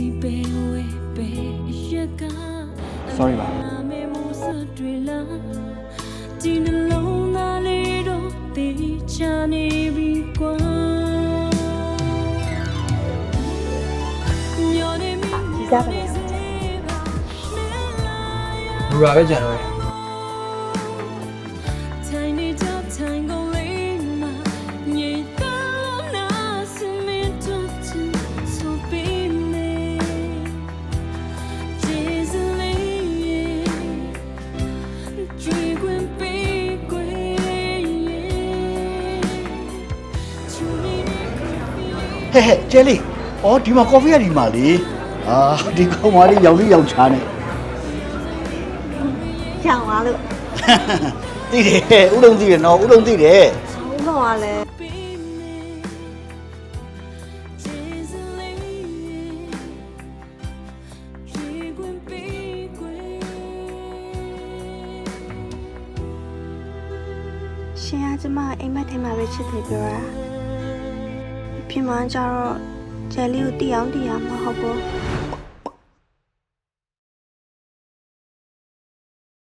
စီပဲဝဲပဲရက်က sorry ပါနာမေမိုးစတွေလာဒီနှလုံးသားလေးတော့တေချာနေပြီကွာညောနေမိကြီးစားပါလားဘူရာပဲကြံတော့ ဟဲ့ဟဲ့ကျဲလေးအော်ဒီမှာကော်ဖီရဒီမှာလေအာဒီကောင်မလေးရောင်လေးရောင်ချားနေရောင်သွားလို့သိတယ်ဥလုံးသိတယ်နော်ဥလုံးသိတယ်ဘုံကလည်းပေးနေကျေးဇူးလေးကြွေခွင့်ပေးခွင့်ရှင်ကကျမအိမ်မက်ထဲမှာပဲချစ်တယ်ပြောတာ အဖြစ်မှန်ကျတော့ဂျယ်လေးကိုတီ